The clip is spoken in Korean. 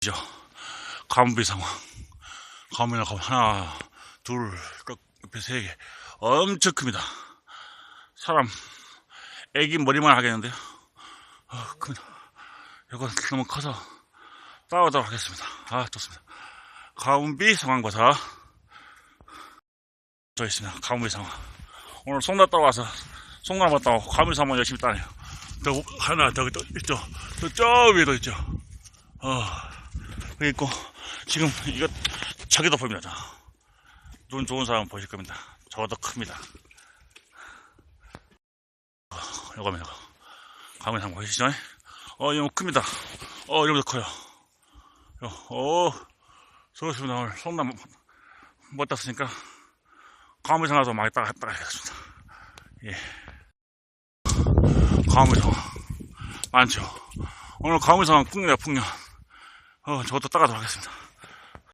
죠 가문비 상황. 가문이나 가문 하나, 둘, 딱 옆에 세 개. 엄청 큽니다. 사람, 애기 머리만 하겠는데요. 아, 큽니다. 이건 너무 커서 따오도록 하겠습니다. 아, 좋습니다. 가문비 상황과사. 저 있습니다. 가문비 상황. 오늘 송나 따라와서 송나 갔다 오고 가문비 상황 열심히 따네요. 더 하나 더또 있죠. 또저 위에도 있죠. 어, 여기 있고 지금 이거 저기도 보입니다. 저. 눈 좋은 사람 보실 겁니다. 저도 큽니다. 어, 요겁니다. 가문비 상황 보이시죠? 어, 이거 큽니다. 어, 이거보다 커요. 어, 수고하셨습니다. 오늘 송나 못, 못 땄으니까 가문비 상황도 많이 따라, 따라야겠습니다. 예. 가물상 많죠. 오늘 가물상 풍년이야 풍년. 어, 저것도 따가도록 하겠습니다.